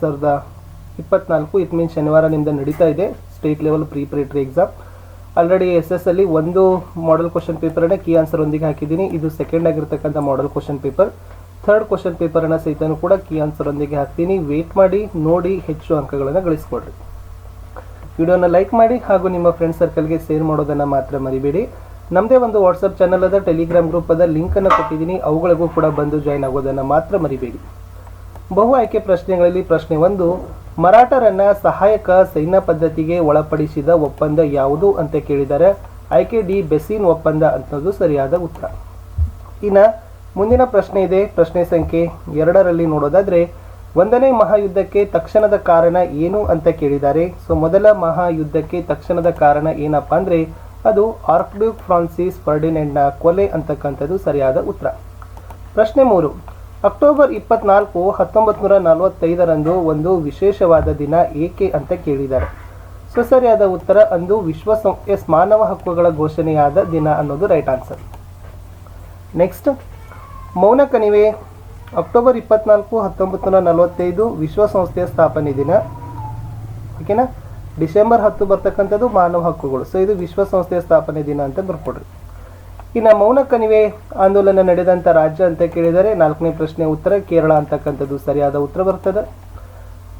ಸಾವಿರದ ಇಪ್ಪತ್ನಾಲ್ಕು it means ಶನಿವಾರ ನಡೀತಾ ಇದೆ. State level preparatory exam already S S ಅಲ್ಲಿ ಒಂದು ಮಾಡೆಲ್ ಕ್ವಶನ್ ಪೇಪರನ್ನ ಕೀ ಆನ್ಸರ್ ಒಂದಿಗೆ ಹಾಕಿದ್ದೀನಿ. ಇದು ಸೆಕೆಂಡ್ ಆಗಿರ್ತಕ್ಕಂಥ model question paper third question ಪೇಪರನ್ನು ಸಹಿತನೂ ಕೂಡ ಕೀ ಆನ್ಸರ್ ಒಂದಿಗೆ ಹಾಕ್ತೀನಿ. ವೇಟ್ ಮಾಡಿ, ನೋಡಿ, ಹೆಚ್ಚು ಅಂಕಗಳನ್ನು ಗಳಿಸ್ಕೊಡ್ರಿ. ವಿಡಿಯೋನ ಲೈಕ್ ಮಾಡಿ ಹಾಗೂ ನಿಮ್ಮ ಫ್ರೆಂಡ್ ಸರ್ಕಲ್ಗೆ ಶೇರ್ ಮಾಡೋದನ್ನು ಮಾತ್ರ ಮರಿಬೇಡಿ. ನಮ್ಮದೇ ಒಂದು ವಾಟ್ಸಪ್ ಚಾನಲ್ ಅದ ಟೆಲಿಗ್ರಾಮ್ ಗ್ರೂಪ್ ಅದ. ಲಿಂಕನ್ನು ಕೊಟ್ಟಿದ್ದೀನಿ. ಅವುಗಳಿಗೂ ಕೂಡ ಬಂದು ಜಾಯ್ನ್ ಆಗೋದನ್ನು ಮಾತ್ರ ಮರಿಬೇಡಿ. ಬಹು ಆಯ್ಕೆ ಪ್ರಶ್ನೆಗಳಲ್ಲಿ ಪ್ರಶ್ನೆ ಒಂದು, ಮರಾಠರನ್ನ ಸಹಾಯಕ ಸೈನ್ಯ ಪದ್ಧತಿಗೆ ಒಳಪಡಿಸಿದ ಒಪ್ಪಂದ ಯಾವುದು ಅಂತ ಕೇಳಿದರೆ, ಆಯ್ಕೆ ಡಿ ಬೆಸಿನ್ ಒಪ್ಪಂದ ಅಂತದ್ದು ಸರಿಯಾದ ಉತ್ತರ. ಇನ್ನು ಮುಂದಿನ ಪ್ರಶ್ನೆ ಇದೆ. ಪ್ರಶ್ನೆ ಸಂಖ್ಯೆ ಎರಡರಲ್ಲಿ ನೋಡೋದಾದರೆ, ಒಂದನೇ ಮಹಾಯುದ್ಧಕ್ಕೆ ತಕ್ಷಣದ ಕಾರಣ ಏನು ಅಂತ ಕೇಳಿದ್ದಾರೆ ಸೊ ಮೊದಲ ಮಹಾಯುದ್ಧಕ್ಕೆ ತಕ್ಷಣದ ಕಾರಣ ಏನಪ್ಪ ಅಂದರೆ, ಅದು ಆರ್ಕ್ಡ್ಯೂಕ್ ಫ್ರಾನ್ಸಿಸ್ ಫರ್ಡಿನೆಂಡ್ನ ಕೊಲೆ ಅಂತಕ್ಕಂಥದ್ದು ಸರಿಯಾದ ಉತ್ತರ. ಪ್ರಶ್ನೆ ಮೂರು ಅಕ್ಟೋಬರ್ ಇಪ್ಪತ್ನಾಲ್ಕು ಹತ್ತೊಂಬತ್ತು ನೂರ ನಲವತ್ತೈದರಂದು ಒಂದು ವಿಶೇಷವಾದ ದಿನ ಏಕೆ ಅಂತ ಕೇಳಿದ್ದಾರೆ. ಸರಿಯಾದ ಉತ್ತರ, ಅಂದು ವಿಶ್ವ ಸಂ- ಮಾನವ ಹಕ್ಕುಗಳ ಘೋಷಣೆಯಾದ ದಿನ ಅನ್ನೋದು ರೈಟ್ ಆನ್ಸರ್. ನೆಕ್ಸ್ಟ್, ಮೌನ ಕಣಿವೆ, ಅಕ್ಟೋಬರ್ ಇಪ್ಪತ್ನಾಲ್ಕು ಹತ್ತೊಂಬತ್ತು ನೂರ ನಲವತ್ತೈದು ವಿಶ್ವಸಂಸ್ಥೆಯ ಸ್ಥಾಪನೆ ದಿನ. ಓಕೆನಾ? ಡಿಸೆಂಬರ್ ಹತ್ತು ಬರ್ತಕ್ಕಂಥದ್ದು ಮಾನವ ಹಕ್ಕುಗಳು. ಸೊ, ಇದು ವಿಶ್ವಸಂಸ್ಥೆಯ ಸ್ಥಾಪನೆ ದಿನ ಅಂತ ಬರ್ಕೊಡ್ರಿ. ಇನ್ನು ಮೌನ ಕಣಿವೆ ಆಂದೋಲನ ನಡೆದಂಥ ರಾಜ್ಯ ಅಂತ ಕೇಳಿದರೆ ನಾಲ್ಕನೇ ಪ್ರಶ್ನೆ ಉತ್ತರ, ಕೇರಳ ಅಂತಕ್ಕಂಥದ್ದು ಸರಿಯಾದ ಉತ್ತರ ಬರ್ತದೆ.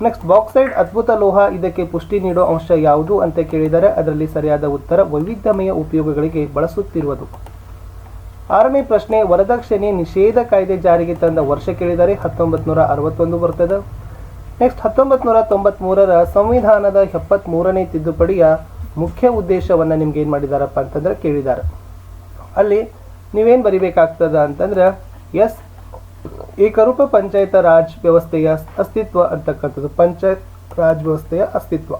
ನೆಕ್ಸ್ಟ್ ಬಾಕ್ಸೈಡ್ ಅದ್ಭುತ ಲೋಹ, ಇದಕ್ಕೆ ಪುಷ್ಟಿ ನೀಡೋ ಅಂಶ ಯಾವುದು ಅಂತ ಕೇಳಿದರೆ ಅದರಲ್ಲಿ ಸರಿಯಾದ ಉತ್ತರ ವೈವಿಧ್ಯಮಯ ಉಪಯೋಗಗಳಿಗೆ ಬಳಸುತ್ತಿರುವುದು. ಆರನೇ ಪ್ರಶ್ನೆ, ವರದಕ್ಷಿಣೆ ನಿಷೇಧ ಕಾಯ್ದೆ ಜಾರಿಗೆ ತಂದ ವರ್ಷ ಕೇಳಿದರೆ ಹತ್ತೊಂಬತ್ತು ನೂರ ಅರವತ್ತೊಂದು ಬರ್ತದೆ. ನೆಕ್ಸ್ಟ್ ಹತ್ತೊಂಬತ್ತು ನೂರ ತೊಂಬತ್ಮೂರರ ಸಂವಿಧಾನದ ಎಪ್ಪತ್ತ್ಮೂರನೇ ತಿದ್ದುಪಡಿಯ ಮುಖ್ಯ ಉದ್ದೇಶವನ್ನು ನಿಮ್ಗೆ ಏನು ಮಾಡಿದಾರಪ್ಪ ಅಂತಂದ್ರೆ ಕೇಳಿದ್ದಾರೆ ಅಲ್ಲಿ ನೀವೇನು ಬರಿಬೇಕಾಗ್ತದ ಅಂತಂದ್ರೆ ಎಸ್ ಏಕರೂಪ ಪಂಚಾಯತ ರಾಜ್ ವ್ಯವಸ್ಥೆಯ ಅಸ್ತಿತ್ವ ಅಂತಕ್ಕಂಥದ್ದು, ಪಂಚಾಯತ್ ರಾಜ್ ವ್ಯವಸ್ಥೆಯ ಅಸ್ತಿತ್ವ.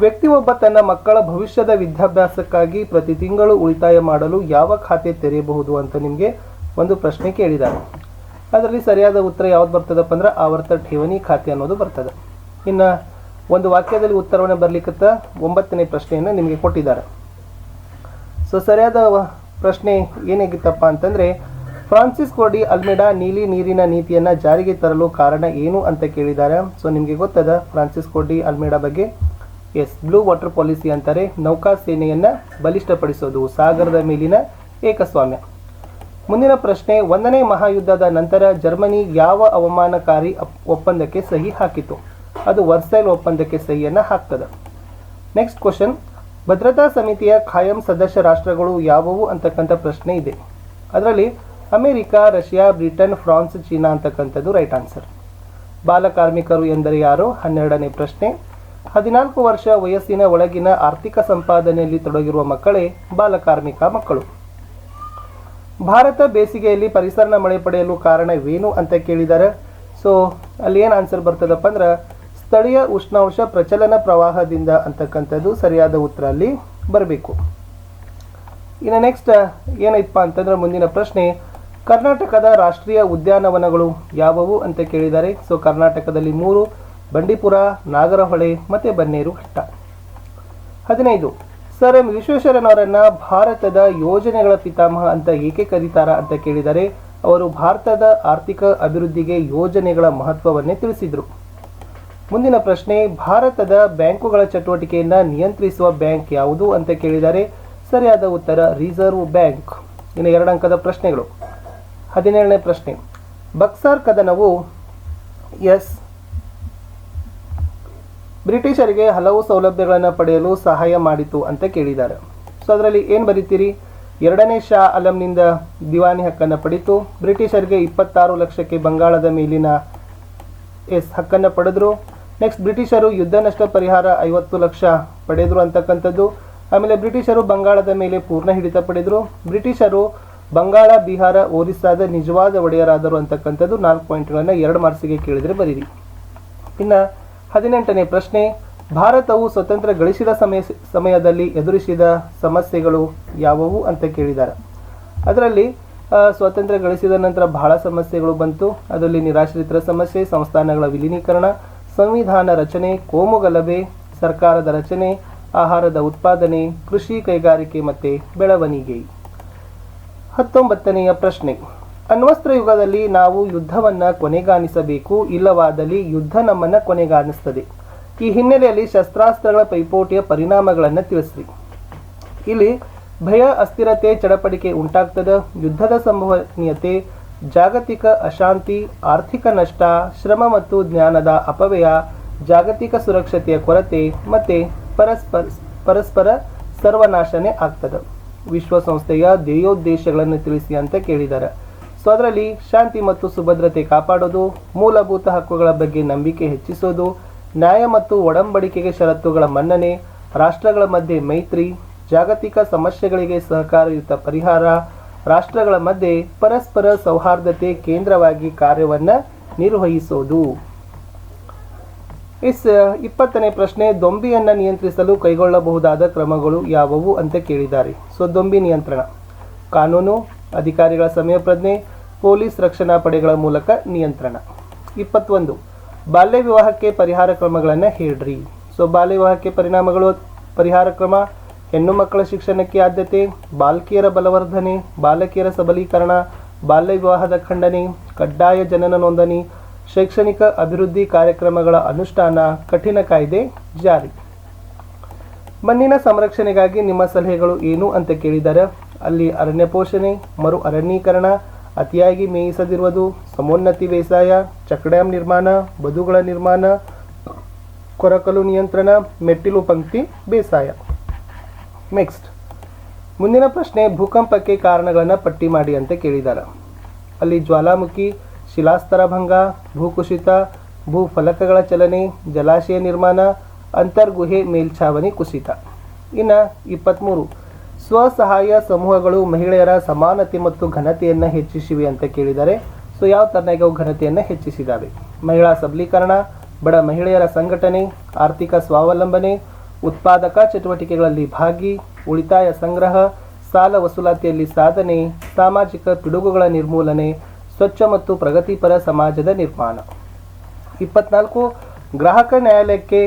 ವ್ಯಕ್ತಿ ಒಬ್ಬ ತನ್ನ ಮಕ್ಕಳ ಭವಿಷ್ಯದ ವಿದ್ಯಾಭ್ಯಾಸಕ್ಕಾಗಿ ಪ್ರತಿ ತಿಂಗಳು ಉಳಿತಾಯ ಮಾಡಲು ಯಾವ ಖಾತೆ ತೆರೆಯಬಹುದು ಅಂತ ನಿಮಗೆ ಒಂದು ಪ್ರಶ್ನೆ ಕೇಳಿದ್ದಾರೆ ಅದರಲ್ಲಿ ಸರಿಯಾದ ಉತ್ತರ ಯಾವ್ದು ಬರ್ತದಪ್ಪ ಅಂದ್ರೆ, ಆವರ್ತ ಠೇವಣಿ ಖಾತೆ ಅನ್ನೋದು ಬರ್ತದೆ. ಇನ್ನು ಒಂದು ವಾಕ್ಯದಲ್ಲಿ ಉತ್ತರವನ್ನು ಬರಲಿಕ್ಕೆ ಒಂಬತ್ತನೇ ಪ್ರಶ್ನೆಯನ್ನು ನಿಮಗೆ ಕೊಟ್ಟಿದ್ದಾರೆ. ಸೊ ಸರಿಯಾದ ಪ್ರಶ್ನೆ ಏನಾಗಿತ್ತಪ್ಪ ಅಂತಂದ್ರೆ ಫ್ರಾನ್ಸಿಸ್ ಕೋಡಿ ಅಲ್ಮೆಡಾ ನೀಲಿ ನೀರಿನ ನೀತಿಯನ್ನ ಜಾರಿಗೆ ತರಲು ಕಾರಣ ಏನು ಅಂತ ಕೇಳಿದ್ದಾರೆ. ಸೊ ನಿಮಗೆ ಗೊತ್ತದ ಫ್ರಾನ್ಸಿಸ್ ಕೋಡಿ ಅಲ್ಮೆಡಾ ಬಗ್ಗೆ? ಎಸ್ ಬ್ಲೂ ವಾಟರ್ ಪಾಲಿಸಿ ಅಂತಾರೆ, ನೌಕಾ ಸೇನೆಯನ್ನ ಬಲಿಷ್ಠಪಡಿಸೋದು, ಸಾಗರದ ಮೇಲಿನ ಏಕಸ್ವಾಮ್ಯ. ಮುಂದಿನ ಪ್ರಶ್ನೆ, ಒಂದನೇ ಮಹಾಯುದ್ಧದ ನಂತರ ಜರ್ಮನಿ ಯಾವ ಅವಮಾನಕಾರಿ ಒಪ್ಪಂದಕ್ಕೆ ಸಹಿ ಹಾಕಿತು ಅದು ವರ್ಸೈಲ್ ಒಪ್ಪಂದಕ್ಕೆ ಸಹಿಯನ್ನು ಹಾಕ್ತದೆ. ನೆಕ್ಸ್ಟ್ ಕ್ವಶನ್ ಭದ್ರತಾ ಸಮಿತಿಯ ಖಾಯಂ ಸದಸ್ಯ ರಾಷ್ಟ್ರಗಳು ಯಾವುವು ಅಂತಕ್ಕಂಥ ಪ್ರಶ್ನೆ ಇದೆ. ಅದರಲ್ಲಿ America, Russia, Britain, France, China ಅಂತಕ್ಕಂಥದ್ದು ರೈಟ್ ಆನ್ಸರ್. ಬಾಲಕಾರ್ಮಿಕರು ಎಂದರೆ ಯಾರು? ಹನ್ನೆರಡನೇ ಪ್ರಶ್ನೆ. ಹದಿನಾಲ್ಕು ವರ್ಷ ವಯಸ್ಸಿನ ಒಳಗಿನ ಆರ್ಥಿಕ ಸಂಪಾದನೆಯಲ್ಲಿ ತೊಡಗಿರುವ ಮಕ್ಕಳೇ ಬಾಲಕಾರ್ಮಿಕ ಮಕ್ಕಳು. ಭಾರತ ಬೇಸಿಗೆಯಲ್ಲಿ ಪರಿಸರನ ಮಳೆ ಪಡೆಯಲು ಕಾರಣವೇನು ಅಂತ ಕೇಳಿದ್ದಾರೆ ಸೊ ಅಲ್ಲಿ ಏನು ಆನ್ಸರ್ ಬರ್ತದಪ್ಪ ಅಂದ್ರೆ ಸ್ಥಳೀಯ ಉಷ್ಣಾಂಶ ಪ್ರಚಲನ ಪ್ರವಾಹದಿಂದ ಅಂತಕ್ಕಂಥದ್ದು ಸರಿಯಾದ ಉತ್ತರ ಅಲ್ಲಿ ಬರಬೇಕು. ಇನ್ನು ನೆಕ್ಸ್ಟ್ ಏನೈತಪ್ಪ ಅಂತಂದ್ರೆ ಮುಂದಿನ ಪ್ರಶ್ನೆ, ಕರ್ನಾಟಕದ ರಾಷ್ಟ್ರೀಯ ಉದ್ಯಾನವನಗಳು ಯಾವುವು ಅಂತ ಕೇಳಿದ್ದಾರೆ. ಸೊ ಕರ್ನಾಟಕದಲ್ಲಿ ಮೂರು, ಬಂಡೀಪುರ, ನಾಗರಹೊಳೆ ಮತ್ತು ಬನ್ನೇರು ಘಟ್ಟ ಹದಿನೈದು, ಸರ್ ಎಂ ವಿಶ್ವೇಶ್ವರಯ್ಯನವರನ್ನ ಭಾರತದ ಯೋಜನೆಗಳ ಪಿತಾಮಹ ಅಂತ ಏಕೆ ಕರೀತಾರ ಅಂತ ಕೇಳಿದರೆ, ಅವರು ಭಾರತದ ಆರ್ಥಿಕ ಅಭಿವೃದ್ಧಿಗೆ ಯೋಜನೆಗಳ ಮಹತ್ವವನ್ನೇ ತಿಳಿಸಿದರು. ಮುಂದಿನ ಪ್ರಶ್ನೆ, ಭಾರತದ ಬ್ಯಾಂಕುಗಳ ಚಟುವಟಿಕೆಯನ್ನು ನಿಯಂತ್ರಿಸುವ ಬ್ಯಾಂಕ್ ಯಾವುದು ಅಂತ ಕೇಳಿದರೆ ಸರಿಯಾದ ಉತ್ತರ, ರಿಸರ್ವ್ ಬ್ಯಾಂಕ್. ಇನ್ನು ಎರಡು ಅಂಕದ ಪ್ರಶ್ನೆಗಳು. ಹದಿನೇಳನೇ ಪ್ರಶ್ನೆ. ಬಕ್ಸಾರ್ ಕದನವು ಎಸ್. ಬ್ರಿಟಿಷರಿಗೆ ಹಲವು ಸೌಲಭ್ಯಗಳನ್ನು ಪಡೆಯಲು ಸಹಾಯ ಮಾಡಿತು ಅಂತ ಕೇಳಿದ್ದಾರೆ. ಸೊ ಅದರಲ್ಲಿ ಏನು ಬರೀತೀರಿ? ಎರಡನೇ ಶಾ ಅಲಂನಿಂದ ದಿವಾನಿ ಹಕ್ಕನ್ನು ಪಡಿತು. ಬ್ರಿಟಿಷರಿಗೆ ಇಪ್ಪತ್ತಾರು ಲಕ್ಷಕ್ಕೆ ಬಂಗಾಳದ ಮೇಲಿನ ಎಸ್ ಹಕ್ಕನ್ನು ಪಡೆದ್ರು. ನೆಕ್ಸ್ಟ್ ಬ್ರಿಟಿಷರು ಯುದ್ಧ ನಷ್ಟ ಪರಿಹಾರ ಐವತ್ತು ಲಕ್ಷ ಪಡೆದರು ಅಂತಕ್ಕಂಥದ್ದು. ಆಮೇಲೆ ಬ್ರಿಟಿಷರು ಬಂಗಾಳದ ಮೇಲೆ ಪೂರ್ಣ ಹಿಡಿತ ಪಡೆದರು. ಬ್ರಿಟಿಷರು ಬಂಗಾಳ ಬಿಹಾರ ಒರಿಸ್ಸಾದ ನಿಜವಾದ ಒಡೆಯರಾದರು ಅಂತಕ್ಕಂಥದ್ದು ನಾಲ್ಕು ಪಾಯಿಂಟ್ಗಳನ್ನು ಎರಡು ಮಾರ್ಸಿಗೆ ಕೇಳಿದರೆ ಬರೀರಿ. ಇನ್ನು ಹದಿನೆಂಟನೇ ಪ್ರಶ್ನೆ, ಭಾರತವು ಸ್ವತಂತ್ರ ಗಳಿಸಿದ ಸಮಯ, ಸಮಯದಲ್ಲಿ ಎದುರಿಸಿದ ಸಮಸ್ಯೆಗಳು ಯಾವುವು ಅಂತ ಕೇಳಿದ್ದಾರೆ ಅದರಲ್ಲಿ ಸ್ವಾತಂತ್ರ್ಯ ಗಳಿಸಿದ ನಂತರ ಬಹಳ ಸಮಸ್ಯೆಗಳು ಬಂತು. ಅದರಲ್ಲಿ ನಿರಾಶ್ರಿತರ ಸಮಸ್ಯೆ, ಸಂಸ್ಥಾನಗಳ ವಿಲೀನೀಕರಣ ಸಂವಿಧಾನ ರಚನೆ, ಕೋಮು ಗಲಭೆ, ಸರ್ಕಾರದ ರಚನೆ, ಆಹಾರದ ಉತ್ಪಾದನೆ, ಕೃಷಿ ಕೈಗಾರಿಕೆ ಮತ್ತು ಬೆಳವಣಿಗೆ. ಹತ್ತೊಂಬತ್ತನೆಯ ಪ್ರಶ್ನೆ. ಅಣ್ವಸ್ತ್ರ ಯುಗದಲ್ಲಿ ನಾವು ಯುದ್ಧವನ್ನ ಕೊನೆಗಾಣಿಸಬೇಕು, ಇಲ್ಲವಾದಲ್ಲಿ ಯುದ್ಧ ನಮ್ಮನ್ನ ಕೊನೆಗಾಣಿಸ್ತದೆ. ಈ ಹಿನ್ನೆಲೆಯಲ್ಲಿ ಶಸ್ತ್ರಾಸ್ತ್ರಗಳ ಪೈಪೋಟಿಯ ಪರಿಣಾಮಗಳನ್ನು ತಿಳಿಸ್ರಿ. ಇಲ್ಲಿ ಭಯ, ಅಸ್ಥಿರತೆ, ಚಡಪಡಿಕೆ ಉಂಟಾಗ್ತದೆ, ಯುದ್ಧದ ಸಂಭವನೀಯತೆ ಜಾಗತಿಕ ಅಶಾಂತಿ, ಆರ್ಥಿಕ ನಷ್ಟ, ಶ್ರಮ ಮತ್ತು ಜ್ಞಾನದ ಅಪವ್ಯಯ, ಜಾಗತಿಕ ಸುರಕ್ಷತೆಯ ಕೊರತೆ ಮತ್ತು ಪರಸ್ಪರ ಪರಸ್ಪರ ಸರ್ವನಾಶನೆ ಆಗ್ತದೆ. ವಿಶ್ವಸಂಸ್ಥೆಯ ಧ್ಯೇಯೋದ್ದೇಶಗಳನ್ನು ತಿಳಿಸಿ ಅಂತ ಕೇಳಿದ್ದಾರೆ. ಸೊ, ಅದರಲ್ಲಿ ಶಾಂತಿ ಮತ್ತು ಸುಭದ್ರತೆ ಕಾಪಾಡೋದು, ಮೂಲಭೂತ ಹಕ್ಕುಗಳ ಬಗ್ಗೆ ನಂಬಿಕೆ ಹೆಚ್ಚಿಸೋದು, ನ್ಯಾಯ ಮತ್ತು ಒಡಂಬಡಿಕೆಗೆ ಷರತ್ತುಗಳ ಮನ್ನಣೆ, ರಾಷ್ಟ್ರಗಳ ಮಧ್ಯೆ ಮೈತ್ರಿ, ಜಾಗತಿಕ ಸಮಸ್ಯೆಗಳಿಗೆ ಸಹಕಾರಯುತ ಪರಿಹಾರ ರಾಷ್ಟ್ರಗಳ ಮಧ್ಯೆ ಪರಸ್ಪರ ಸೌಹಾರ್ದತೆ ಕೇಂದ್ರವಾಗಿ ಕಾರ್ಯವನ್ನು ನಿರ್ವಹಿಸೋದು. ಇಸ್ ಇಪ್ಪತ್ತನೇ ಪ್ರಶ್ನೆ, ದೊಂಬಿಯನ್ನು ನಿಯಂತ್ರಿಸಲು ಕೈಗೊಳ್ಳಬಹುದಾದ ಕ್ರಮಗಳು ಯಾವುವು ಅಂತ ಕೇಳಿದ್ದಾರೆ. ಸೊ, ದೊಂಬಿ ನಿಯಂತ್ರಣ. ಕಾನೂನು, ಅಧಿಕಾರಿಗಳ ಸಮಯ ಪ್ರಜ್ಞೆ ಪೊಲೀಸ್ ರಕ್ಷಣಾ ಪಡೆಗಳ ಮೂಲಕ ನಿಯಂತ್ರಣ. ಇಪ್ಪತ್ತೊಂದು, ಬಾಲ್ಯ ವಿವಾಹಕ್ಕೆ ಪರಿಹಾರ ಕ್ರಮಗಳನ್ನು ಹೇಳ್ರಿ. ಸೊ, ಬಾಲ್ಯ ವಿವಾಹಕ್ಕೆ ಪರಿಣಾಮಗಳು, ಪರಿಹಾರ ಕ್ರಮ ಹೆಣ್ಣು ಮಕ್ಕಳ ಶಿಕ್ಷಣಕ್ಕೆ ಆದ್ಯತೆ, ಬಾಲಕಿಯರ ಬಲವರ್ಧನೆ, ಬಾಲಕಿಯರ ಸಬಲೀಕರಣ, ಬಾಲ್ಯ ವಿವಾಹದ ಖಂಡನೆ, ಕಡ್ಡಾಯ ಜನನ ನೋಂದಣಿ, ಶೈಕ್ಷಣಿಕ ಅಭಿವೃದ್ಧಿ ಕಾರ್ಯಕ್ರಮಗಳ ಅನುಷ್ಠಾನ ಕಠಿಣ ಕಾಯ್ದೆ ಜಾರಿ. ಮಣ್ಣಿನ ಸಂರಕ್ಷಣೆಗಾಗಿ ನಿಮ್ಮ ಸಲಹೆಗಳು ಏನು ಅಂತ ಕೇಳಿದರೆ, ಅಲ್ಲಿ ಅರಣ್ಯ ಪೋಷಣೆ, ಮರು ಅರಣ್ಯೀಕರಣ, ಅತಿಯಾಗಿ ಮೇಯಿಸದಿರುವುದು, ಸಮೋನ್ನತಿ ಬೇಸಾಯ, ಚಕ್ಡ್ಯಾಂ ನಿರ್ಮಾಣ, ಬದುಗಳ ನಿರ್ಮಾಣ, ಕೊರಕಲು ನಿಯಂತ್ರಣ, ಮೆಟ್ಟಿಲು ಪಂಕ್ತಿ, ಬೇಸಾಯ. ನೆಕ್ಸ್ಟ್ ಮುಂದಿನ ಪ್ರಶ್ನೆ, ಭೂಕಂಪಕ್ಕೆ ಕಾರಣಗಳನ್ನು ಪಟ್ಟಿ ಮಾಡಿ ಅಂತ ಕೇಳಿದ್ದಾರೆ ಅಲ್ಲಿ ಜ್ವಾಲಾಮುಖಿ, ಶಿಲಾಸ್ತರ ಭಂಗ, ಭೂಕುಸಿತ, ಭೂಫಲಕಗಳ ಚಲನೆ, ಜಲಾಶಯ ನಿರ್ಮಾಣ, ಅಂತರ್ಗುಹೆ ಮೇಲ್ಛಾವಣಿ ಕುಸಿತ. ಇನ್ನು ಇಪ್ಪತ್ತ್ಮೂರು ಸ್ವಸಹಾಯ ಸಮೂಹಗಳು ಮಹಿಳೆಯರ ಸಮಾನತೆ ಮತ್ತು ಘನತೆಯನ್ನು ಹೆಚ್ಚಿಸಿವೆ ಅಂತ ಕೇಳಿದ್ದಾರೆ ಸೊ, ಯಾವ ತರನಾಗಿ ಅವು ಘನತೆಯನ್ನು ಹೆಚ್ಚಿಸಿದಾವೆ? ಮಹಿಳಾ ಸಬಲೀಕರಣ, ಬಡ ಮಹಿಳೆಯರ ಸಂಘಟನೆ, ಆರ್ಥಿಕ ಸ್ವಾವಲಂಬನೆ ಉತ್ಪಾದಕ ಚಟುವಟಿಕೆಗಳಲ್ಲಿ ಭಾಗಿ, ಉಳಿತಾಯ ಸಂಗ್ರಹ, ಸಾಲ ವಸೂಲಾತಿಯಲ್ಲಿ ಸಾಧನೆ, ಸಾಮಾಜಿಕ ಪಿಡುಗುಗಳ ನಿರ್ಮೂಲನೆ, ಸ್ವಚ್ಛ ಮತ್ತು ಪ್ರಗತಿಪರ ಸಮಾಜದ ನಿರ್ಮಾಣ. ಇಪ್ಪತ್ನಾಲ್ಕು, ಗ್ರಾಹಕ ನ್ಯಾಯಾಲಯಕ್ಕೆ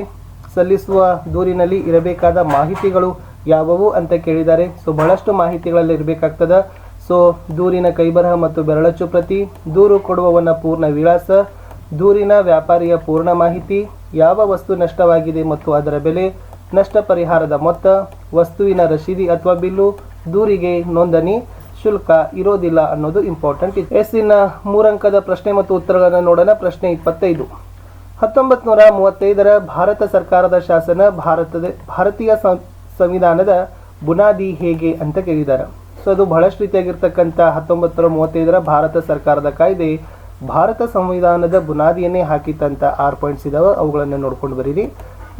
ಸಲ್ಲಿಸುವ ದೂರಿನಲ್ಲಿ ಇರಬೇಕಾದ ಮಾಹಿತಿಗಳು ಯಾವುವು ಅಂತ ಕೇಳಿದ್ದಾರೆ ಸೊ ಬಹಳಷ್ಟು ಮಾಹಿತಿಗಳಲ್ಲಿ ಇರಬೇಕಾಗ್ತದ. ಸೊ ದೂರಿನ ಕೈಬರಹ ಮತ್ತು ಬೆರಳಚ್ಚು ಪ್ರತಿ, ದೂರು ಕೊಡುವವನ ಪೂರ್ಣ ವಿಳಾಸ, ದೂರಿನ ವ್ಯಾಪಾರಿಯ ಪೂರ್ಣ ಮಾಹಿತಿ, ಯಾವ ವಸ್ತು ನಷ್ಟವಾಗಿದೆ ಮತ್ತು ಅದರ ಬೆಲೆ ನಷ್ಟ ಪರಿಹಾರದ ಮೊತ್ತ, ವಸ್ತುವಿನ ರಶೀದಿ ಅಥವಾ ಬಿಲ್ಲು, ದೂರಿಗೆ ನೋಂದಣಿ, ಶುಲ್ಕ ಇರೋದಿಲ್ಲ ಅನ್ನೋದು ಇಂಪಾರ್ಟೆಂಟ್ ಇದೆ. ಎಸ್ಸಿನ ಮೂರಂಕದ ಪ್ರಶ್ನೆ ಮತ್ತು ಉತ್ತರಗಳನ್ನು ನೋಡೋಣ. ಪ್ರಶ್ನೆ ಇಪ್ಪತ್ತೈದು. ಹತ್ತೊಂಬತ್ತು ನೂರ ಮೂವತ್ತೈದರ ಭಾರತ ಸರ್ಕಾರದ ಶಾಸನ ಭಾರತದ, ಭಾರತೀಯ ಸಂವಿಧಾನದ ಬುನಾದಿ ಹೇಗೆ ಅಂತ ಕೇಳಿದ್ದಾರೆ ಸೊ, ಅದು ಬಹಳಷ್ಟು ರೀತಿಯಾಗಿರ್ತಕ್ಕಂಥ ಹತ್ತೊಂಬತ್ತು ನೂರ ಮೂವತ್ತೈದರ ಭಾರತ ಸರ್ಕಾರದ ಕಾಯ್ದೆ ಭಾರತ ಸಂವಿಧಾನದ ಬುನಾದಿಯನ್ನೇ ಹಾಕಿತ್ತಂತ ಆರು ಪಾಯಿಂಟ್ಸ್ ಇದಾವೆ. ಅವುಗಳನ್ನು ನೋಡ್ಕೊಂಡು ಬರೀರಿ.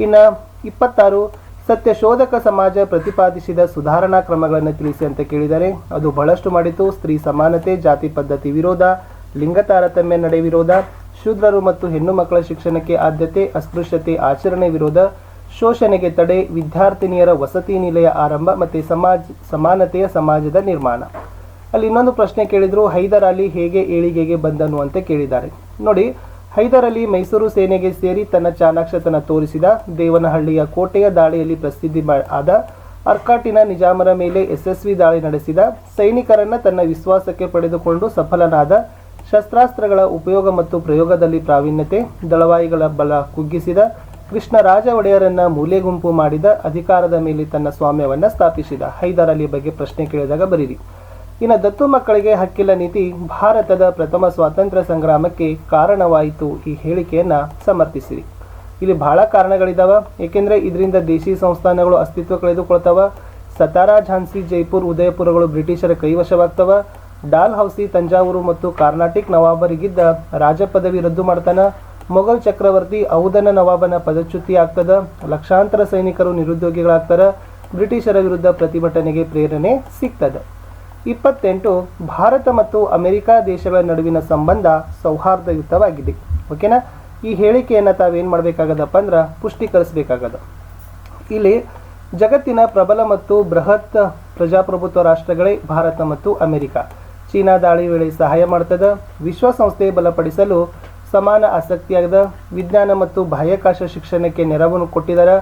ಇನ್ನು ಇಪ್ಪತ್ತಾರು ಸತ್ಯ ಶೋಧಕ ಸಮಾಜ ಪ್ರತಿಪಾದಿಸಿದ ಸುಧಾರಣಾ ಕ್ರಮಗಳನ್ನು ತಿಳಿಸಿ ಅಂತ ಕೇಳಿದ್ದಾರೆ. ಅದು ಬಹಳಷ್ಟು ಮಾಡಿತು. ಸ್ತ್ರೀ ಸಮಾನತೆ, ಜಾತಿ ಪದ್ಧತಿ ವಿರೋಧ, ಲಿಂಗ ತಾರತಮ್ಯ ನಡೆ ವಿರೋಧ, ಶೂದ್ರರು ಮತ್ತು ಹೆಣ್ಣು ಮಕ್ಕಳ ಶಿಕ್ಷಣಕ್ಕೆ ಆದ್ಯತೆ, ಅಸ್ಪೃಶ್ಯತೆ, ಆಚರಣೆ ವಿರೋಧ, ಶೋಷಣೆಗೆ ತಡೆ, ವಿದ್ಯಾರ್ಥಿನಿಯರ ವಸತಿ ನಿಲಯ ಆರಂಭ ಮತ್ತು ಸಮಾಜ, ಸಮಾನತೆಯ ಸಮಾಜದ ನಿರ್ಮಾಣ. ಅಲ್ಲಿ ಇನ್ನೊಂದು ಪ್ರಶ್ನೆ ಕೇಳಿದ್ರು, ಹೈದರ್ ಅಲಿ ಹೇಗೆ ಏಳಿಗೆಗೆ ಬಂದನು ಅಂತ ಕೇಳಿದ್ದಾರೆ. ನೋಡಿ ಹೈದರ್ ಅಲಿ ಮೈಸೂರು ಸೇನೆಗೆ ಸೇರಿ ತನ್ನ ಚಾಣಾಕ್ಷತನ ತೋರಿಸಿದ ದೇವನಹಳ್ಳಿಯ ಕೋಟೆಯ ದಾಳಿಯಲ್ಲಿ ಪ್ರಸಿದ್ಧಿ ಆದ ಅರ್ಕಾಟಿನ ನಿಜಾಮರ ಮೇಲೆ ಯಶಸ್ವಿ ದಾಳಿ ನಡೆಸಿದ ಸೈನಿಕರನ್ನ ತನ್ನ ವಿಶ್ವಾಸಕ್ಕೆ ಪಡೆದುಕೊಂಡು ಸಫಲನಾದ ಶಸ್ತ್ರಾಸ್ತ್ರಗಳ ಉಪಯೋಗ ಮತ್ತು ಪ್ರಯೋಗದಲ್ಲಿ ಪ್ರಾವೀಣ್ಯತೆ, ದಳವಾಯಿಗಳ ಬಲ ಕುಗ್ಗಿಸಿದ ಕೃಷ್ಣರಾಜ ಒಡೆಯರನ್ನ ಮೂಲೆ ಗುಂಪು ಮಾಡಿದ ಅಧಿಕಾರದ ಮೇಲೆ ತನ್ನ ಸ್ವಾಮ್ಯವನ್ನ ಸ್ಥಾಪಿಸಿದ. ಹೈದರ್ ಅಲಿ ಬಗ್ಗೆ ಪ್ರಶ್ನೆ ಕೇಳಿದಾಗ ಬರೀರಿ. ಇನ್ನು ದತ್ತು ಮಕ್ಕಳಿಗೆ ಹಕ್ಕಿಲ್ಲ ನೀತಿ ಭಾರತದ ಪ್ರಥಮ ಸ್ವಾತಂತ್ರ್ಯ ಸಂಗ್ರಾಮಕ್ಕೆ ಕಾರಣವಾಯಿತು ಈ ಹೇಳಿಕೆಯನ್ನು ಸಮರ್ಥಿಸಿರಿ. ಇಲ್ಲಿ ಬಹಳ ಕಾರಣಗಳಿದಾವ, ಏಕೆಂದರೆ ಇದರಿಂದ ದೇಶಿ ಸಂಸ್ಥಾನಗಳು ಅಸ್ತಿತ್ವ ಕಳೆದುಕೊಳ್ತಾವ. ಸತಾರಾ, ಝಾನ್ಸಿ, ಜೈಪುರ್, ಉದಯಪುರಗಳು ಬ್ರಿಟಿಷರ ಕೈವಶವಾಗ್ತವ. ಡಾಲ್ ಹೌಸಿ, ತಂಜಾವೂರು ಮತ್ತು ಕರ್ನಾಟಕ ನವಾಬರಿಗಿದ್ದ ರಾಜ ಪದವಿ ರದ್ದು ಮಾಡ್ತಾನ. ಮೊಘಲ್ ಚಕ್ರವರ್ತಿ ಔದನ ನವಾಬನ ಪದಚ್ಯುತಿ ಆಗ್ತದ. ಲಕ್ಷಾಂತರ ಸೈನಿಕರು ನಿರುದ್ಯೋಗಿಗಳಾಗ್ತಾರ. ಬ್ರಿಟಿಷರ ವಿರುದ್ಧ ಪ್ರತಿಭಟನೆಗೆ ಪ್ರೇರಣೆ ಸಿಗ್ತದೆ. ಇಪ್ಪತ್ತೆಂಟು ಭಾರತ ಮತ್ತು ಅಮೆರಿಕ ದೇಶಗಳ ನಡುವಿನ ಸಂಬಂಧ ಸೌಹಾರ್ದಯುತವಾಗಿದೆ. ಓಕೆನಾ? ಈ ಹೇಳಿಕೆಯನ್ನು ತಾವೇನು ಮಾಡಬೇಕಾಗದಪ್ಪ ಅಂದ್ರೆ ಪುಷ್ಟೀಕರಿಸಬೇಕಾಗದ ಇಲ್ಲಿ ಜಗತ್ತಿನ ಪ್ರಬಲ ಮತ್ತು ಬೃಹತ್ ಪ್ರಜಾಪ್ರಭುತ್ವ ರಾಷ್ಟ್ರಗಳೇ ಭಾರತ ಮತ್ತು ಅಮೆರಿಕ. ಚೀನಾ ದಾಳಿ ವೇಳೆ ಸಹಾಯ ಮಾಡ್ತದ, ವಿಶ್ವಸಂಸ್ಥೆ ಬಲಪಡಿಸಲು ಸಮಾನ ಆಸಕ್ತಿಯಾಗದ, ವಿಜ್ಞಾನ ಮತ್ತು ಬಾಹ್ಯಾಕಾಶ ಶಿಕ್ಷಣಕ್ಕೆ ನೆರವನ್ನು ಕೊಟ್ಟಿದ್ದಾರೆ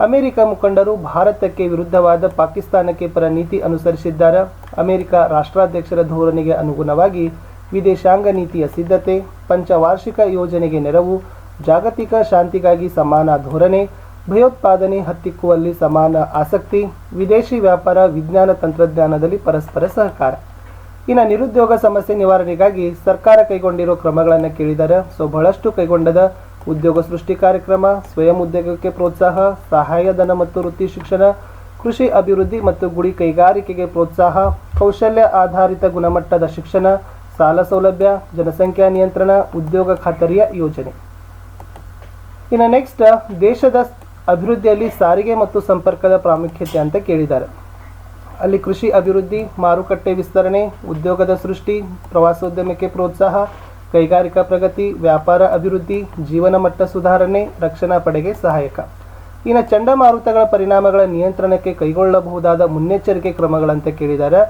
ಅಮೆರಿಕ ಮುಖಂಡರು ಭಾರತಕ್ಕೆ ವಿರುದ್ಧವಾದ ಪಾಕಿಸ್ತಾನಕ್ಕೆ ಪರ ನೀತಿ ಅನುಸರಿಸಿದ್ದಾರೆ. ಅಮೆರಿಕ ರಾಷ್ಟ್ರಾಧ್ಯಕ್ಷರ ಧೋರಣೆಗೆ ಅನುಗುಣವಾಗಿ ವಿದೇಶಾಂಗ ನೀತಿಯ ಸಿದ್ಧತೆ, ಪಂಚವಾರ್ಷಿಕ ಯೋಜನೆಗೆ ನೆರವು, ಜಾಗತಿಕ ಶಾಂತಿಗಾಗಿ ಸಮಾನ ಧೋರಣೆ, ಭಯೋತ್ಪಾದನೆ ಹತ್ತಿಕ್ಕುವಲ್ಲಿ ಸಮಾನ ಆಸಕ್ತಿ, ವಿದೇಶಿ ವ್ಯಾಪಾರ, ವಿಜ್ಞಾನ ತಂತ್ರಜ್ಞಾನದಲ್ಲಿ ಪರಸ್ಪರ ಸಹಕಾರ. ಇನ್ನು ನಿರುದ್ಯೋಗ ಸಮಸ್ಯೆ ನಿವಾರಣೆಗಾಗಿ ಸರ್ಕಾರ ಕೈಗೊಂಡಿರೋ ಕ್ರಮಗಳನ್ನು ಕೇಳಿದರೆ ಸೊ ಬಹಳಷ್ಟು ಕೈಗೊಂಡದ ಉದ್ಯೋಗ ಸೃಷ್ಟಿ ಕಾರ್ಯಕ್ರಮ, ಸ್ವಯಂ ಉದ್ಯೋಗಕ್ಕೆ ಪ್ರೋತ್ಸಾಹ ಸಹಾಯಧನ ಮತ್ತು ವೃತ್ತಿ ಶಿಕ್ಷಣ, ಕೃಷಿ ಅಭಿವೃದ್ಧಿ ಮತ್ತು ಗುಡಿ ಕೈಗಾರಿಕೆಗೆ ಪ್ರೋತ್ಸಾಹ, ಕೌಶಲ್ಯ ಆಧಾರಿತ ಗುಣಮಟ್ಟದ ಶಿಕ್ಷಣ, ಸಾಲ ಸೌಲಭ್ಯ, ಜನಸಂಖ್ಯಾ ನಿಯಂತ್ರಣ, ಉದ್ಯೋಗ ಖಾತರಿಯ ಯೋಜನೆ. ಇನ್ನು ನೆಕ್ಸ್ಟ್ ದೇಶದ ಅಭಿವೃದ್ಧಿಯಲ್ಲಿ ಸಾರಿಗೆ ಮತ್ತು ಸಂಪರ್ಕದ ಪ್ರಾಮುಖ್ಯತೆ ಅಂತ ಕೇಳಿದ್ದಾರೆ. ಅಲ್ಲಿ ಕೃಷಿ ಅಭಿವೃದ್ಧಿ, ಮಾರುಕಟ್ಟೆ ವಿಸ್ತರಣೆ, ಉದ್ಯೋಗದ ಸೃಷ್ಟಿ, ಪ್ರವಾಸೋದ್ಯಮಕ್ಕೆ ಪ್ರೋತ್ಸಾಹ ಕೈಗಾರಿಕಾ ಪ್ರಗತಿ, ವ್ಯಾಪಾರ ಅಭಿವೃದ್ಧಿ, ಜೀವನ ಮಟ್ಟ ಸುಧಾರಣೆ, ರಕ್ಷಣಾ ಪಡೆಗೆ ಸಹಾಯಕ. ಇನ್ನು ಚಂಡಮಾರುತಗಳ ಪರಿಣಾಮಗಳ ನಿಯಂತ್ರಣಕ್ಕೆ ಕೈಗೊಳ್ಳಬಹುದಾದ ಮುನ್ನೆಚ್ಚರಿಕೆ ಕ್ರಮಗಳಂತೆ ಕೇಳಿದ್ದಾರೆ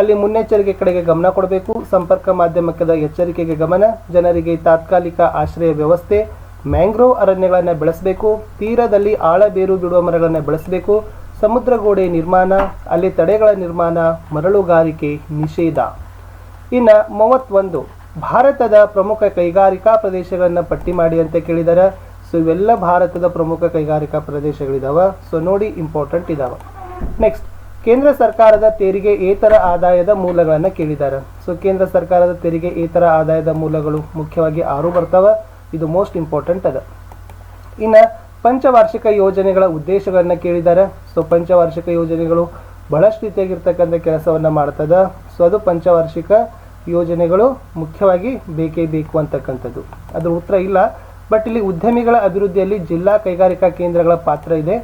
ಅಲ್ಲಿ ಮುನ್ನೆಚ್ಚರಿಕೆ ಕಡೆಗೆ ಗಮನ ಕೊಡಬೇಕು. ಸಂಪರ್ಕ ಮಾಧ್ಯಮಕ್ಕದ ಎಚ್ಚರಿಕೆಗೆ ಗಮನ. ಜನರಿಗೆ ತಾತ್ಕಾಲಿಕ ಆಶ್ರಯ ವ್ಯವಸ್ಥೆ. ಮ್ಯಾಂಗ್ರೋವ್ ಅರಣ್ಯಗಳನ್ನು ಬೆಳೆಸಬೇಕು. ತೀರದಲ್ಲಿ ಆಳ ಬೇರು ಬಿಡುವ ಮರಗಳನ್ನು ಬೆಳೆಸಬೇಕು. ಸಮುದ್ರ ಗೋಡೆ ನಿರ್ಮಾಣ, ಅಲ್ಲಿ ತಡೆಗಳ ನಿರ್ಮಾಣ, ಮರಳುಗಾರಿಕೆ ನಿಷೇಧ. ಇನ್ನು ಮೂವತ್ತೊಂದು. ಭಾರತದ ಪ್ರಮುಖ ಕೈಗಾರಿಕಾ ಪ್ರದೇಶಗಳನ್ನು ಪಟ್ಟಿ ಮಾಡಿ ಅಂತ ಕೇಳಿದಾರ. ಸೊ ಇವೆಲ್ಲ ಭಾರತದ ಪ್ರಮುಖ ಕೈಗಾರಿಕಾ ಪ್ರದೇಶಗಳಿದಾವೆ. ಸೊ ನೋಡಿ ಇಂಪಾರ್ಟೆಂಟ್ ಇದಾವ. ನೆಕ್ಸ್ಟ್ ಕೇಂದ್ರ ಸರ್ಕಾರದ ತೆರಿಗೆ ಏತರ ಆದಾಯದ ಮೂಲಗಳನ್ನು ಕೇಳಿದ್ದಾರೆ ಸೊ ಕೇಂದ್ರ ಸರ್ಕಾರದ ತೆರಿಗೆ ಏತರ ಆದಾಯದ ಮೂಲಗಳು ಮುಖ್ಯವಾಗಿ ಆರು ಬರ್ತಾವ. ಇದು ಮೋಸ್ಟ್ ಇಂಪಾರ್ಟೆಂಟ್ ಅದ. ಇನ್ನು ಪಂಚವಾರ್ಷಿಕ ಯೋಜನೆಗಳ ಉದ್ದೇಶಗಳನ್ನ ಕೇಳಿದ್ದಾರೆ ಸೊ ಪಂಚವಾರ್ಷಿಕ ಯೋಜನೆಗಳು ಬಹಳಷ್ಟು ರೀತಿಯಾಗಿರ್ತಕ್ಕಂಥ ಕೆಲಸವನ್ನ ಮಾಡ್ತದ. ಸೊ ಅದು ಪಂಚವಾರ್ಷಿಕ ಯೋಜನೆಗಳು ಮುಖ್ಯವಾಗಿ ಬೇಕೇ ಬೇಕು ಅಂತಕ್ಕಂಥದ್ದು. ಅದರ ಉತ್ತರ ಇಲ್ಲ. ಬಟ್ ಇಲ್ಲಿ ಉದ್ಯಮಿಗಳ ಅಭಿವೃದ್ಧಿಯಲ್ಲಿ ಜಿಲ್ಲಾ ಕೈಗಾರಿಕಾ ಕೇಂದ್ರಗಳ ಪಾತ್ರ ಇದೆ.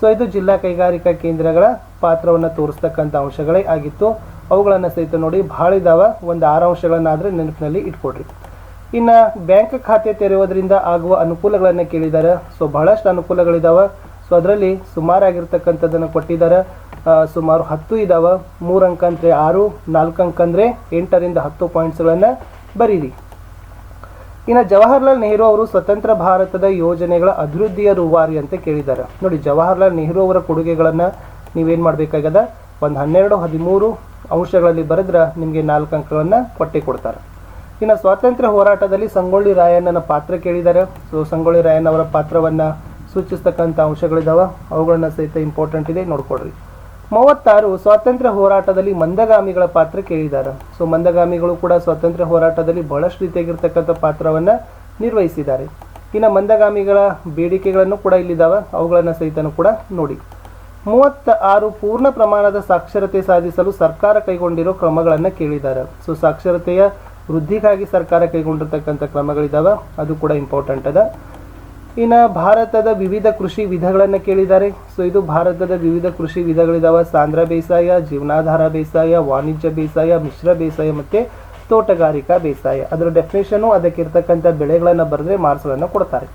ಸೊ, ಇದು ಜಿಲ್ಲಾ ಕೈಗಾರಿಕಾ ಕೇಂದ್ರಗಳ ಪಾತ್ರವನ್ನು ತೋರಿಸ್ತಕ್ಕಂಥ ಅಂಶಗಳೇ ಆಗಿತ್ತು. ಅವುಗಳನ್ನು ಸಹಿತ ನೋಡಿ ಭಾಳ ಇದಾವ. ಒಂದು ಆರು ಅಂಶಗಳನ್ನಾದರೆ ನೆನಪಿನಲ್ಲಿ ಇಟ್ಕೊಡ್ರಿ ಇನ್ನು ಬ್ಯಾಂಕ್ ಖಾತೆ ತೆರೆಯೋದ್ರಿಂದ ಆಗುವ ಅನುಕೂಲಗಳನ್ನು ಕೇಳಿದ್ದಾರೆ ಸೊ, ಬಹಳಷ್ಟು ಅನುಕೂಲಗಳಿದಾವೆ. ಸೊ ಅದರಲ್ಲಿ ಸುಮಾರಾಗಿರ್ತಕ್ಕಂಥದ್ದನ್ನು ಕೊಟ್ಟಿದ್ದಾರೆ. ಸುಮಾರು ಹತ್ತು ಇದಾವ. ಮೂರು ಅಂಕ ಅಂದರೆ ಆರು, ನಾಲ್ಕು ಅಂಕ ಅಂದರೆ ಎಂಟರಿಂದ ಹತ್ತು ಪಾಯಿಂಟ್ಸ್ಗಳನ್ನು ಬರೀರಿ. ಇನ್ನು ಜವಾಹರ್ಲಾಲ್ ನೆಹರು ಅವರು ಸ್ವತಂತ್ರ ಭಾರತದ ಯೋಜನೆಗಳ ಅಭಿವೃದ್ಧಿಯ ರೂವಾರಿ ಅಂತ ಕೇಳಿದ್ದಾರೆ. ನೋಡಿ, ಜವಾಹರ್ಲಾಲ್ ನೆಹರು ಅವರ ಕೊಡುಗೆಗಳನ್ನು ನೀವೇನು ಮಾಡಬೇಕಾಗದ ಒಂದು ಹನ್ನೆರಡು, ಹದಿಮೂರು ಅಂಶಗಳಲ್ಲಿ ಬರೆದ್ರೆ ನಿಮಗೆ ನಾಲ್ಕು ಅಂಕಗಳನ್ನು ಕೊಟ್ಟೆ ಕೊಡ್ತಾರೆ. ಇನ್ನು ಸ್ವಾತಂತ್ರ್ಯ ಹೋರಾಟದಲ್ಲಿ ಸಂಗೊಳ್ಳಿ ರಾಯಣ್ಣನ ಪಾತ್ರ ಕೇಳಿದ್ದಾರೆ. ಸೊ ಸಂಗೊಳ್ಳಿ ರಾಯಣ್ಣವರ ಪಾತ್ರವನ್ನು ಸೂಚಿಸ್ತಕ್ಕಂಥ ಅಂಶಗಳಿದ್ದಾವೆ ಅವುಗಳನ್ನ ಸಹಿತ ಇಂಪಾರ್ಟೆಂಟ್ ಇದೆ ನೋಡ್ಕೊಡ್ರಿ ಮೂವತ್ತಾರು, ಸ್ವಾತಂತ್ರ್ಯ ಹೋರಾಟದಲ್ಲಿ ಮಂದಗಾಮಿಗಳ ಪಾತ್ರ ಕೇಳಿದ್ದಾರೆ ಸೊ ಮಂದಗಾಮಿಗಳು ಕೂಡ ಸ್ವಾತಂತ್ರ್ಯ ಹೋರಾಟದಲ್ಲಿ ಬಹಳಷ್ಟು ರೀತಿಯಾಗಿರ್ತಕ್ಕಂಥ ಪಾತ್ರವನ್ನು ನಿರ್ವಹಿಸಿದ್ದಾರೆ. ಇನ್ನು ಮಂದಗಾಮಿಗಳ ಬೇಡಿಕೆಗಳನ್ನು ಕೂಡ ಇಲ್ಲಿದ್ದಾವೆ ಅವುಗಳನ್ನು ಸಹಿತನೂ ಕೂಡ ನೋಡಿ. ಮೂವತ್ತ ಆರು ಪೂರ್ಣ ಪ್ರಮಾಣದ ಸಾಕ್ಷರತೆ ಸಾಧಿಸಲು ಸರ್ಕಾರ ಕೈಗೊಂಡಿರೋ ಕ್ರಮಗಳನ್ನು ಕೇಳಿದ್ದಾರೆ ಸೊ ಸಾಕ್ಷರತೆಯ ವೃದ್ಧಿಗಾಗಿ ಸರ್ಕಾರ ಕೈಗೊಂಡಿರ್ತಕ್ಕಂಥ ಕ್ರಮಗಳಿದ್ದಾವೆ ಅದು ಕೂಡ ಇಂಪಾರ್ಟೆಂಟ್ ಅದ. ಇನ್ನು ಭಾರತದ ವಿವಿಧ ಕೃಷಿ ವಿಧಗಳನ್ನು ಕೇಳಿದ್ದಾರೆ ಸೊ ಇದು ಭಾರತದ ವಿವಿಧ ಕೃಷಿ ವಿಧಗಳಿದಾವೆ. ಸಾಂದ್ರ ಬೇಸಾಯ, ಜೀವನಾಧಾರ ಬೇಸಾಯ, ವಾಣಿಜ್ಯ ಬೇಸಾಯ, ಮಿಶ್ರ ಬೇಸಾಯ ಮತ್ತು ತೋಟಗಾರಿಕಾ ಬೇಸಾಯ. ಅದರ ಡೆಫಿನೇಷನು ಅದಕ್ಕಿರ್ತಕ್ಕಂಥ ಬೆಳೆಗಳನ್ನು ಬರೆದ್ರೆ ಮಾರ್ಕ್ಸ್ಗಳನ್ನು ಕೊಡ್ತಾರೆ.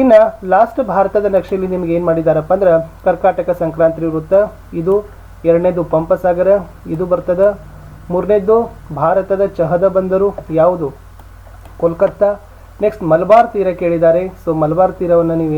ಇನ್ನು ಲಾಸ್ಟ್ ಭಾರತದ ನಕ್ಷೆಯಲ್ಲಿ ನಿಮ್ಗೆ ಏನು ಮಾಡಿದಾರಪ್ಪ ಅಂದ್ರೆ ಕರ್ಕಾಟಕ ಸಂಕ್ರಾಂತಿ ವೃತ್ತ, ಇದು ಎರಡನೇದು ಪಂಪಸಾಗರ ಇದು ಬರ್ತದ ಮೂರನೇದು ಭಾರತದ ಚಹದ ಬಂದರು, ಯಾವುದು? ಕೋಲ್ಕತ್ತಾ ನೆಕ್ಸ್ಟ್ ಮಲಬಾರ್ ತೀರ ಕೇಳಿದ್ದಾರೆ. ಸೊ ಮಲಬಾರ್ ತೀರವನ್ನು ನೀವು